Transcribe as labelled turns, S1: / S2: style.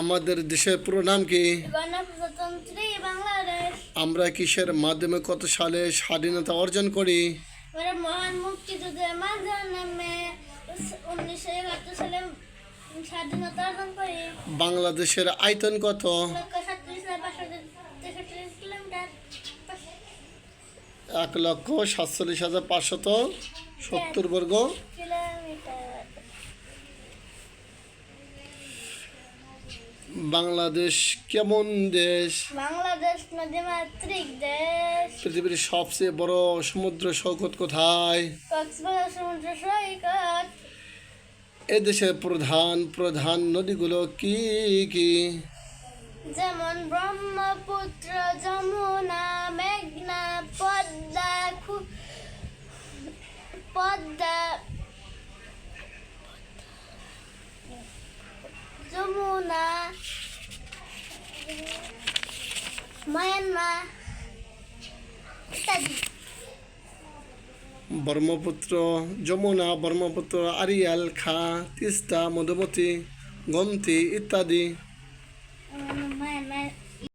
S1: আমাদের দেশের পুরো নাম কি? আমরা কিসের মাধ্যমে কত সালে স্বাধীনতা অর্জন করি?
S2: মহান মুক্তিযুদ্ধের মাধ্যমে উনিশশো একাত্তর সালে স্বাধীনতা অর্জন করি।
S1: বাংলাদেশের আয়তন কত? এক লক্ষ সাতচল্লিশ হাজার পাঁচশত সত্তর বর্গ বাংলাদেশ কেমন দেশ?
S2: বাংলাদেশ নদীমাতৃক দেশ।
S1: পৃথিবীর সবচেয়ে বড় সমুদ্র সৈকত কোথায়?
S2: কক্সবাজার সমুদ্র সৈকত।
S1: এ দেশের প্রধান প্রধান নদীগুলো কি কি?
S2: যেমন ব্রহ্মপুত্র ইত্যাদি
S1: ব্রহ্মপুত্র যমুনা ব্রহ্মপুত্র আরিয়াল খা তিস্তা মধুমতি গমতি ইত্যাদি